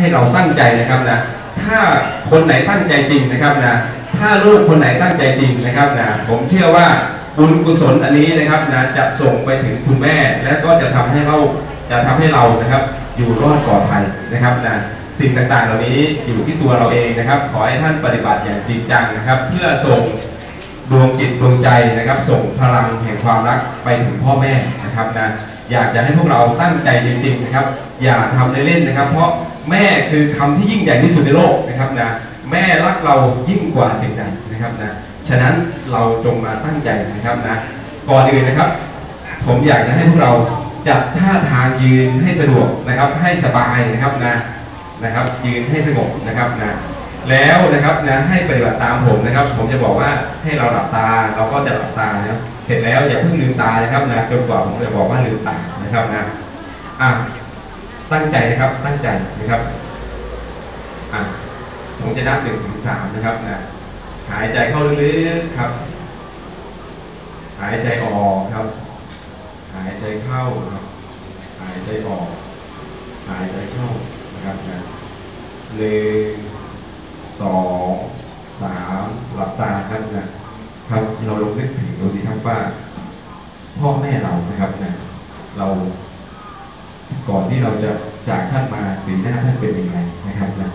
ให้เราตั้งใจนะครับนะถ้าคนไหนตั้งใจจริงนะครับนะถ้าลูกคนไหนตั้งใจจริงนะครับนะผมเชื่อว่าบุญกุศลอันนี้นะครับนะจะส่งไปถึงคุณแม่ และก็จะทำให้เราจะทำให้เรานะครับ อยู่รอดปลอดภัยนะครับนะสิ่งต่างๆ เหล่านี้อยู่ที่ตัวเราเองนะครับ ขอให้ท่านปฏิบัติอย่างจริงจังนะครับ เพื่อส่งดวงจิตดวงใจนะครับ ส่งพลังแห่งความรักไปถึงพ่อแม่นะครับนะอยากจะให้พวกเราตั้งใจจริงๆนะครับ อย่าทำเล่นๆนะครับ เพราะ แม่คือคำที่ยิ่งใหญ่ที่สุดในโลกนะครับนะแม่รักเรายิ่งกว่าสิ่งใดนะครับนะฉะนั้นเราจงมาตั้งใจนะครับนะก่อนอื่นนะครับ ผมอยากจะให้พวกเราจัดท่าทางยืนให้สะดวกนะครับ ให้สบายนะครับนะนะครับ ยืนให้สงบนะครับนะแล้วนะครับนะให้ปฏิบัติตามผมนะครับ ผมจะบอกว่าให้เราหลับตาเราก็จะหลับตานะครับเสร็จแล้วอย่าเพิ่งลืมตานะครับนะจนกว่าผมจะบอกว่าลืมตานะครับนะอะ ตั้งใจนะครับตั้งใจนะครับอะผมจะนับหนึ่งถึงสามนะครับนะหายใจเข้าลึกๆครับ หายใจออกครับ หายใจเข้าครับ หายใจออก หายใจเข้านะครับนะหนึ่งสองสามหลับตาครับนะครับเราลงนึกถึงดูสิครับว่าพ่อแม่เรานะครับนะเรา ก่อนที่เราจะจากท่านมาสีหน้าท่านเป็นยังไงนะครับนะ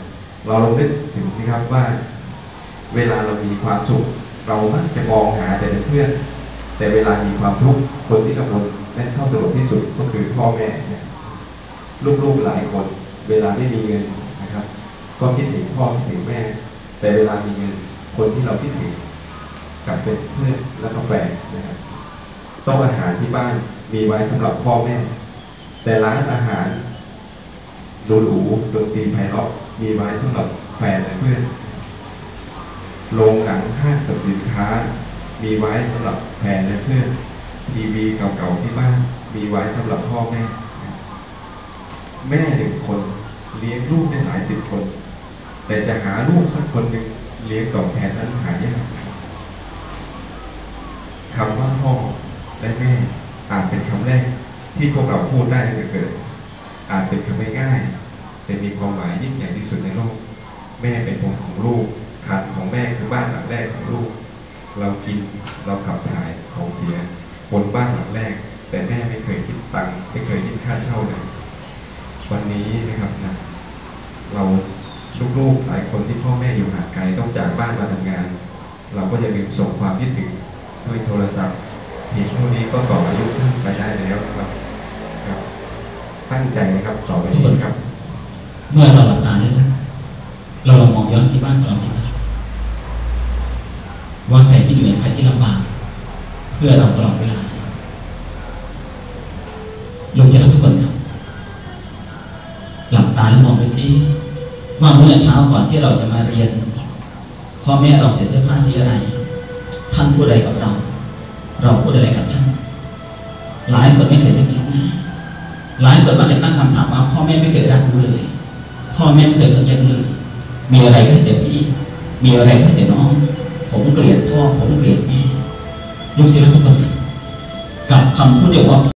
เราลองนึกถึงนะครับว่า เวลาเรามีความสุขเรามักจะมองหาแต่เพื่อน แต่เวลามีความทุกข์คนที่กำลังและเศร้าสลดที่สุดก็คือพ่อแม่เนี่ยลูกๆหลายคนเวลาไม่มีเงินนะครับ ก็คิดถึงพ่อคิดถึงแม่ แต่เวลามีเงินคนที่เราคิดถึงกลับเป็นเพื่อนและก็แฟนนะครับต้องอาหารที่บ้านมีไว้สำหรับพ่อแม่ แต่ร้านอาหารหรูๆดนตรีไพเราะมีไว้สำหรับแฟนและเพื่อนโรงหนังห้างสรรพสินค้า มีไว้สำหรับแฟนและเพื่อน ทีวีเก่าๆที่บ้านมีไว้สำหรับพ่อแม่ แม่หนึ่งคนเลี้ยงลูกได้หลายสิบคน แต่จะหาลูกสักคนหนึ่งเลี้ยงตอบแทนนั้นหายากคำว่าพ่อและแม่อาจเป็นคำแรก ที่พวกเราพูดได้ตั้งแต่เกิด อาจเป็นคำง่ายๆแต่มีความหมายยิ่งใหญ่ที่สุดในโลก แม่เป็นผมของลูกคันของแม่คือบ้านหลังแรกของลูก เรากินเราขับถ่ายของเสียบนบ้านหลังแรก แต่แม่ไม่เคยคิดตังค์ไม่เคยคิดค่าเช่าเลยวันนี้นะครับนะเราลูกๆหลายคนที่พ่อแม่อยู่ห่างไกลต้องจากบ้านมาทำงาน เราก็อยาลืมส่งความคิดถึงด้วยโทรศัพท์เพียงเท่านี้ก็ต่ออายุท่านไปได้แล้วครับ ตั้งใจนะครับต่อไปทุกคนครับ เมื่อเราหลับตาได้แล้วเราลองมองย้อนที่บ้านของเราสิครับว่าใครที่เหนื่อยใครที่ลำบากเพื่อเราตลอดเวลาลงจะรักทุกคนครับ หลับตาแล้วมองไปสิว่าเมื่อเช้าก่อนที่เราจะมาเรียนพ่อแม่เราเสียเสื้อผ้าสีอะไร ท่านพูดอะไรกับเรา เราพูดอะไรกับท่าน หลายคนไม่เคยได้ยินนะ หลายคนมักจะตั้งคำถามว่าพ่อแม่ไม่เคยรักหนูเลย พ่อแม่ไม่เคยสนใจหนูเลย มีอะไรก็ให้แต่พี่ มีอะไรก็ให้แต่น้อง ผมเกลียดพ่อผมเกลียดแม่ลูกที่รักทุกคนกับคำพูดเดียวว่า